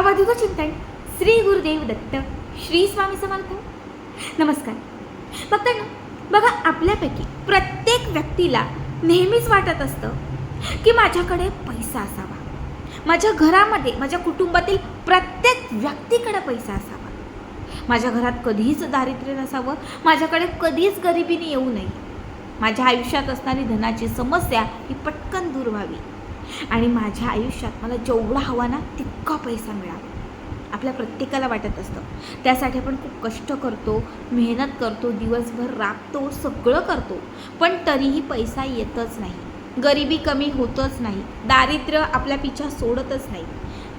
अवधूत चिंतन श्री गुरुदेव दत्त श्री स्वामी समर्थ. नमस्कार. भक्तांनो बघा आपल्यापैकी प्रत्येक व्यक्तीला नेहमीच वाटत असतं की माझ्याकडे पैसा असावा. माझ्या घरामध्ये माझ्या कुटुंबातील प्रत्येक व्यक्तीकडे पैसा असावा. माझ्या घरात कधीच दारिद्र्य नसावं माझ्याकडे कधीच गरिबीने येऊ नये. माझ्या आयुष्यात असणारी धनाची समस्या ही पटकन दूर व्हावी. आणि माझ्या आयुष्यात मला जेवढा हवा ना तितका पैसा मिळावा आपल्या प्रत्येकाला वाटत असतं. त्यासाठी आपण खूप कष्ट करतो मेहनत करतो दिवसभर राबतो सगळं करतो. पण तरीही पैसा येतच नाही. गरिबी कमी होतच नाही. दारिद्र्य आपल्या पिछा सोडतच नाही.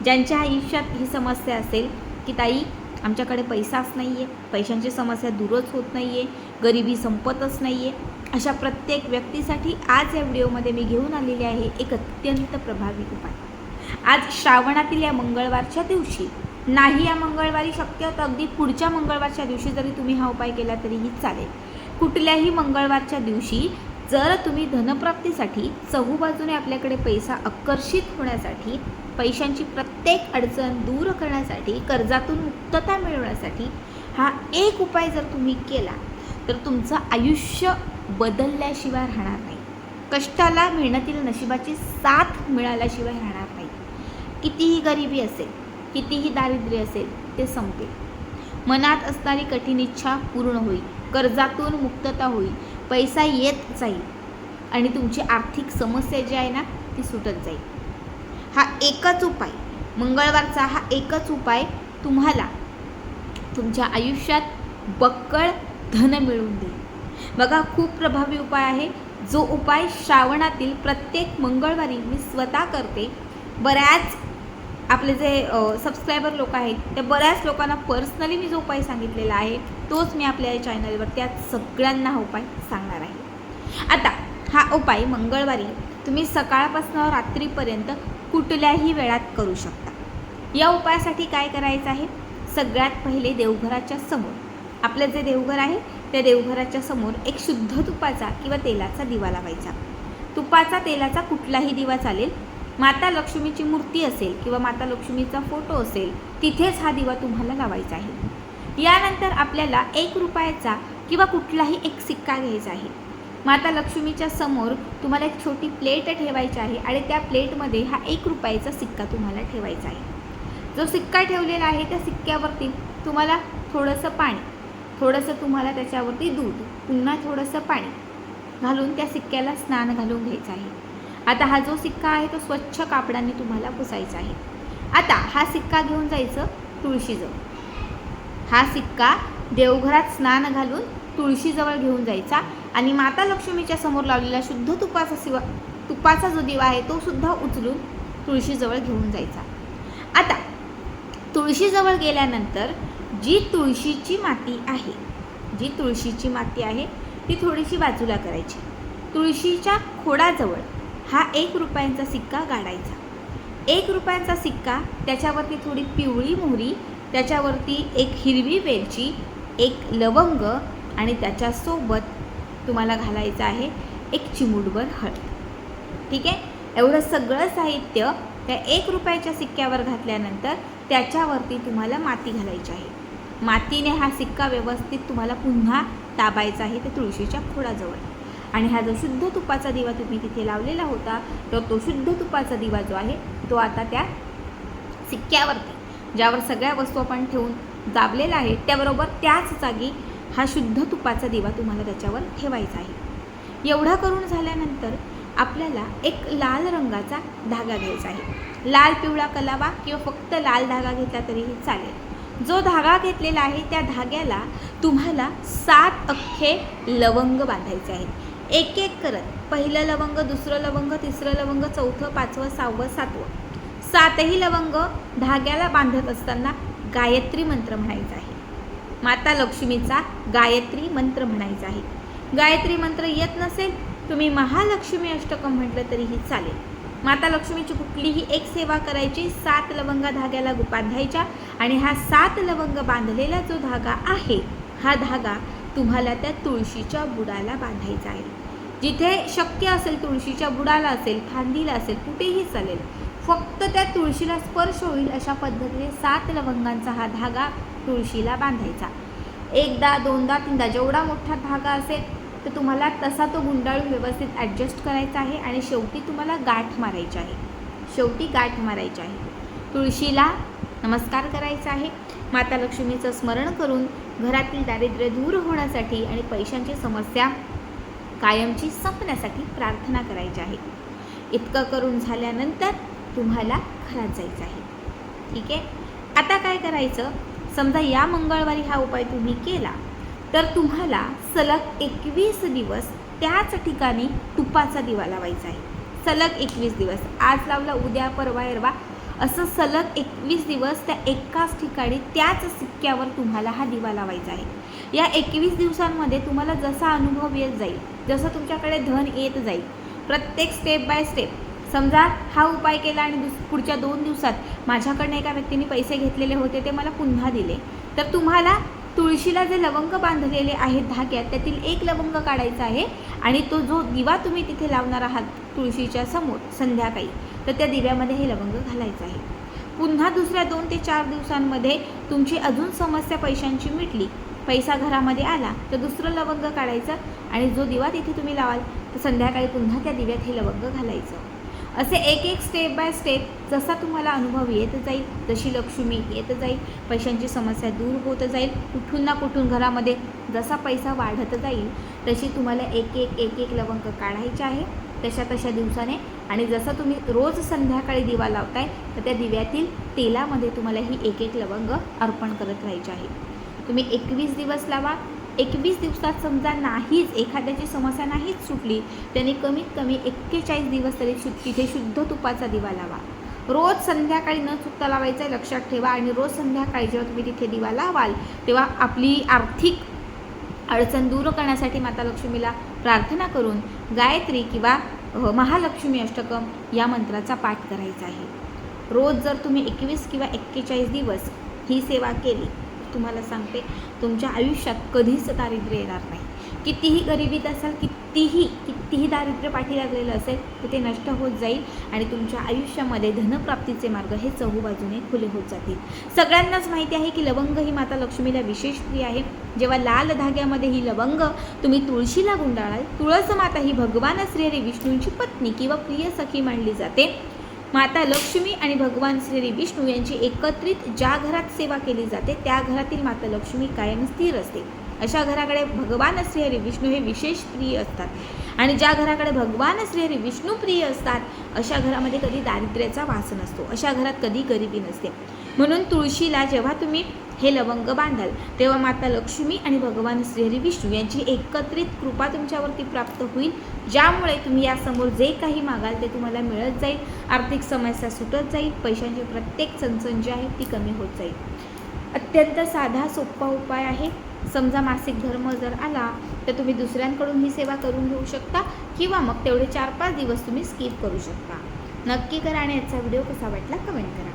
ज्यांच्या आयुष्यात ही समस्या असेल की ताई आमच्याकडे पैसाच नाही आहे पैशांची समस्या दूरच होत नाही आहे गरिबी संपतच नाही आहे अशा प्रत्येक व्यक्तीसाठी आज या व्हिडिओमध्ये मी घेऊन आलेली आहे एक अत्यंत प्रभावी उपाय. आज श्रावणातील या मंगळवारच्या दिवशी नाही या मंगळवारी शक्य तर अगदी पुढच्या मंगळवारच्या दिवशी जरी तुम्ही हा उपाय केला तरीही चालेल. कुठल्याही मंगळवारच्या दिवशी जर तुम्ही धनप्राप्तीसाठी चहूबाजूने आपल्याकडे पैसा आकर्षित होण्यासाठी पैशांची प्रत्येक अडचण दूर करण्यासाठी कर्जातून मुक्तता मिळवण्यासाठी हा एक उपाय जर तुम्ही केला तर तुमचं आयुष्य बदलल्याशिवाय राहणार नाही. कष्टाला मेहनतीला नशिबाची साथ मिळाल्याशिवाय राहणार नाही. कितीही गरिबी असेल कितीही दारिद्र्य असेल ते संपेल. मनात असणारी कठीण इच्छा पूर्ण होईल कर्जातून मुक्तता होईल पैसा येत जाईल आणि तुमची आर्थिक समस्या जी आहे ना ती सुटत जाईल. हा एकच उपाय मंगळवारचा हा एकच उपाय तुम्हाला तुमच्या आयुष्यात बक्कळ धन मिळवून देईल. बघा खूप प्रभावी उपाय आहे. जो उपाय श्रावणातील प्रत्येक मंगळवारी मी स्वतः करते. बऱ्याच आपले जे सबस्क्रायबर लोक आहेत त्या बऱ्याच लोकांना पर्सनली मी जो उपाय सांगितलेला आहे तोच मी आपल्या या चॅनलवर त्या सगळ्यांना हा उपाय सांगणार आहे. आता हा उपाय मंगळवारी तुम्ही सकाळपासून रात्रीपर्यंत कुठल्याही वेळात करू शकता. या उपायासाठी काय करायचं आहे? सगळ्यात पहिले देवघराच्या समोर. आपलं जे देवघर आहे त्या देवघराच्या समोर एक शुद्ध तुपाचा किंवा तेलाचा दिवा लावायचा. तुपाचा तेलाचा कुठलाही दिवा चालेल. माता लक्ष्मीची मूर्ती असेल किंवा माता लक्ष्मीचा फोटो असेल तिथेच हा दिवा तुम्हाला लावायचा आहे. यानंतर आपल्याला एक रुपयाचा किंवा कुठलाही एक सिक्का घ्यायचा आहे. माता लक्ष्मीच्या समोर तुम्हाला एक छोटी प्लेट ठेवायची आहे आणि त्या प्लेटमध्ये हा एक रुपयाचा सिक्का तुम्हाला ठेवायचा आहे. जो सिक्का ठेवलेला आहे त्या सिक्क्यावरती तुम्हाला थोडंसं पाणी थोडंसं तुम्हाला त्याच्यावरती दूध पुन्हा थोडंसं पाणी घालून त्या सिक्क्याला स्नान घालून घ्यायचं आहे. आता हा जो सिक्का आहे तो स्वच्छ कापडाने तुम्हाला पुसायचा आहे. आता हा सिक्का घेऊन जायचं तुळशीजवळ. हा सिक्का देवघरात स्नान घालून तुळशीजवळ घेऊन जायचा आणि माता लक्ष्मीच्या समोर लावलेला शुद्ध तुपाचा शिवा तुपाचा जो दिवा आहे तो सुद्धा उचलून तुळशीजवळ घेऊन जायचा. आता तुळशीजवळ गेल्यानंतर जी तुळशीची माती आहे जी तुळशीची माती आहे ती थोडीशी बाजूला करायची. तुळशीच्या खोडाजवळ हा एक रुपयांचा सिक्का गाडायचा. एक रुपयांचा सिक्का त्याच्यावरती थोडी पिवळी मोहरी त्याच्यावरती एक हिरवी वेलची एक लवंग आणि त्याच्यासोबत तुम्हाला घालायचं आहे एक चिमूटभर हळद. ठीक आहे? एवढं सगळं साहित्य त्या एक रुपयाच्या सिक्क्यावर घातल्यानंतर त्याच्यावरती तुम्हाला माती घालायची आहे. मातीने हा सिक्का व्यवस्थित तुम्हाला पुन्हा दाबायचा आहे त्या तुळशीच्या खोडाजवळ. आणि हा जो शुद्ध तुपाचा दिवा तुम्ही तिथे लावलेला होता तर तो शुद्ध तुपाचा दिवा जो आहे तो आता त्या सिक्क्यावरती ज्यावर सगळ्या वस्तू आपण ठेवून दाबलेला आहे त्याबरोबर त्याच जागी हा शुद्ध तुपाचा दिवा तुम्हाला त्याच्यावर ठेवायचा आहे. एवढा करून झाल्यानंतर आपल्याला एक लाल रंगाचा धागा घ्यायचा आहे. लाल पिवळा कलावा किंवा फक्त लाल धागा घेतला तरीही चालेल. जो धागा घेतलेला आहे त्या धाग्याला तुम्हाला सात अख्खे लवंग बांधायचे आहेत. एक एक करत पहिलं लवंग दुसरं लवंग तिसरं लवंग चौथं पाचवं सहावं सातवं. सातही लवंग धाग्याला बांधत असताना गायत्री मंत्र म्हणायचा आहे. माता लक्ष्मीचा गायत्री मंत्र म्हणायचा आहे. गायत्री मंत्र येत नसेल तुम्ही महालक्ष्मी अष्टकम म्हटलं तरीही चालेल. माता लक्ष्मीची कुठलीही एक सेवा करायची सात लवंगा धाग्याला गु- बांधायच्या आणि हा सात लवंग बांधलेला जो धागा आहे हा धागा तुम्हाला त्या तुळशीच्या बुडाला बांधायचा आहे. जिथे शक्य असेल तुळशीच्या बुडाला असेल फांदीला असेल कुठेही चालेल फक्त त्या तुळशीला स्पर्श होईल अशा पद्धतीने सात लवंगांचा हा धागा तुळशीला बांधायचा. एकदा दोनदा तीनदा जेवढा मोठा धागा असेल तर तुम्हाला तसा तो गुंडाळून व्यवस्थित ॲडजस्ट करायचा आहे आणि शेवटी तुम्हाला गाठ मारायची आहे. शेवटी गाठ मारायची आहे. तुळशीला नमस्कार करायचा आहे. माता लक्ष्मीचं स्मरण करून घरातील दारिद्र्य दूर होण्यासाठी आणि पैशांची समस्या कायमची संपण्यासाठी प्रार्थना करायची आहे. इतकं करून झाल्यानंतर तुम्हाला घरात जायचं आहे. ठीक आहे? आता काय करायचं? समजा या मंगळवारी हा उपाय तुम्ही केला. तर तुम्हाला सलग एकवीस दिवस त्याच ठिकाणी तुपाचा दिवा लावायचा आहे. सलग एकवीस दिवस. आज लावला उद्या परवा एरवा. असं सलग एकवीस दिवस त्या एकाच ठिकाणी त्याच सिक्क्यावर तुम्हाला हा दिवा लावायचा आहे. या एकवीस दिवसांमध्ये तुम्हाला जसा अनुभव येत जाईल जसं तुमच्याकडे धन येत जाईल प्रत्येक स्टेप बाय स्टेप समजा हा उपाय केला आणि दुस पुढच्या दोन दिवसात माझ्याकडनं एका व्यक्तीने पैसे घेतलेले होते ते मला पुन्हा दिले. तर तुम्हाला तुळशीला जे लवंग बांधलेले आहेत धाग्यात त्यातील एक लवंग काढायचा आहे आणि तो जो दिवा तुम्ही तिथे लावणार आहात तुळशीच्या समोर संध्याकाळी तर त्या दिव्यामध्ये हे लवंग घालायचं आहे. पुन्हा दुसऱ्या दोन ते चार दिवसांमध्ये तुमची अजून समस्या पैशांची मिटली पैसा घरामध्ये आला तर दुसरं लवंग काढायचं आणि जो दिवा तिथे तुम्ही लावाल तर संध्याकाळी पुन्हा त्या दिव्यात हे लवंग घालायचं. असे एक एक स्टेप बाय स्टेप जसा तुम्हाला अनुभव येत जाईल तशी लक्ष्मी येत जाईल पैशांची समस्या दूर होत जाईल कुठून ना कुठून घरामध्ये जसा पैसा वाढत जाईल तशी तुम्हाला एक एक एक एक लवंग काढायचे आहे. तशा तशा दिवसाने आणि जसं तुम्ही रोज संध्याकाळी दिवा लावताय तर त्या दिव्यातील तेलामध्ये तुम्हाला ही एक एक लवंग अर्पण करत राहायचे आहे. तुम्ही एकवीस दिवस लावा एकवीस दिवसात समजा नाहीच एखाद्याची समस्या नाहीच सुटली त्याने कमीत कमी एक्केचाळीस दिवस तरी शु तिथे शुद्ध तुपाचा दिवा लावा. रोज संध्याकाळी न चुकता लावायचं आहे लक्षात ठेवा आणि रोज संध्याकाळी जेव्हा तुम्ही तिथे दिवा लावाल तेव्हा आपली आर्थिक अडचण दूर करण्यासाठी माता लक्ष्मीला प्रार्थना करून गायत्री किंवा महालक्ष्मी अष्टकम या मंत्राचा पाठ करायचा आहे. रोज जर तुम्ही एकवीस किंवा एक्केचाळीस दिवस ही सेवा केली तुम्हाला सांगते तुमच्या आयुष्यात कधीच दारिद्र्य येणार नाही. कितीही गरिबीत असाल कितीही कितीही दारिद्र्य पाठी लागलेलं असेल तर ते नष्ट होत जाईल आणि तुमच्या आयुष्यामध्ये धनप्राप्तीचे मार्ग हे चहूबाजूने खुले होत जातील. सगळ्यांनाच माहिती आहे की लवंग ही माता लक्ष्मीला विशेष प्रिय आहे. जेव्हा लाल धाग्यामध्ये ही लवंग तुम्ही तुळशीला गुंडाळाल तुळस माता ही भगवान श्रीहरी विष्णूंची पत्नी किंवा प्रिय सखी मानली जाते. माता लक्ष्मी आणि भगवान श्री विष्णू यांची एकत्रित ज्या घरात सेवा केली जाते त्या घरातील माता लक्ष्मी कायम स्थिर असते. अशा घराकडे भगवान श्रीहरी विष्णू हे विशेष प्रिय असतात. आणि ज्या घराकडे भगवान श्रीहरी विष्णू प्रिय असतात अशा घरामध्ये कधी दारिद्र्याचा वास नसतो. अशा घरात कधी गरिबी नसते. म्हणून तुळशीला जेव्हा तुम्ही हे लवंग बांधाल तेव्हा माता लक्ष्मी आणि भगवान श्रीहरी विष्णू यांची एकत्रित कृपा तुमच्यावरती प्राप्त होईल. ज्यामुळे तुम्ही यासमोर जे काही मागाल ते तुम्हाला मिळत जाईल. आर्थिक समस्या सुटत जाईल. पैशांची प्रत्येक चणचण जी आहे ती कमी होत जाईल. अत्यंत साधा सोपा उपाय आहे. समजा मासिक धर्म जर आला तर तुम्ही दुसऱ्यांकडून ही सेवा करून घेऊ शकता किंवा मग तेवढे चार पाच दिवस तुम्ही स्किप करू शकता. नक्की करा आणि याचा व्हिडिओ कसा वाटला कमेंट करा.